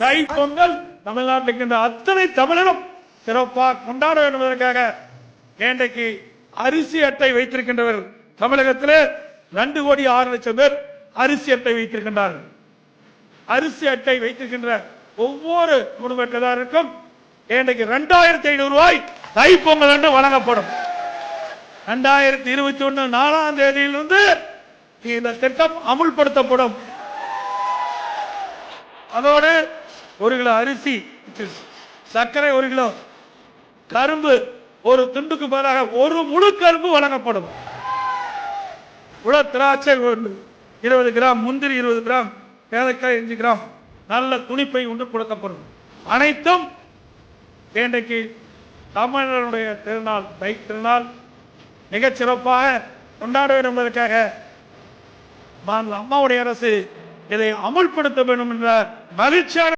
தை பொங்கல் தமிழ்நாட்டில் இருக்கின்ற அத்தனை தமிழரும் சிறப்பாக கொண்டாட வேண்டும் என்பதற்காக இன்றைக்கு அரிசி அட்டை வைத்திருக்கின்றவர் தமிழகத்திலே ரெண்டு கோடி ஆறு லட்சம் பேர் அரிசி அட்டை வைத்திருக்கின்றார்கள். அரிசி அட்டை வைத்திருக்கின்ற ஒவ்வொரு குடும்பத்தினருக்கும் இன்றைக்கு ரெண்டாயிரத்தி ஐநூறு ரூபாய் தைப்பொங்கல் என்று வழங்கப்படும். ரெண்டாயிரத்தி இருபத்தி ஒன்று நாலாம் தேதியிலிருந்து இந்த திட்டம் அமுல்படுத்தப்படும். அதோடு ஒரு கிலோ அரிசி சர்க்கரை ஒரு கிலோ கரும்பு ஒரு துண்டுக்கு பதிலாக ஒரு முழு கரும்பு வழங்கப்படும். உல திராட்சை ஒன்று இருபது கிராம் முந்திரி இருபது கிராம் ஏலக்காய் அஞ்சு கிராம் நல்ல துணிப்பை ஒன்று கொடுக்கப்படும். அனைத்தும் இன்றைக்கு தமிழருடைய திருநாள் பைக் திருநாள் மிகச் சிறப்பாக கொண்டாட வேண்டும் என்பதற்காக மாண்பு அம்மாவுடைய அரசு இதை அமுல்படுத்த வேண்டும் என்ற மகிழ்ச்சியான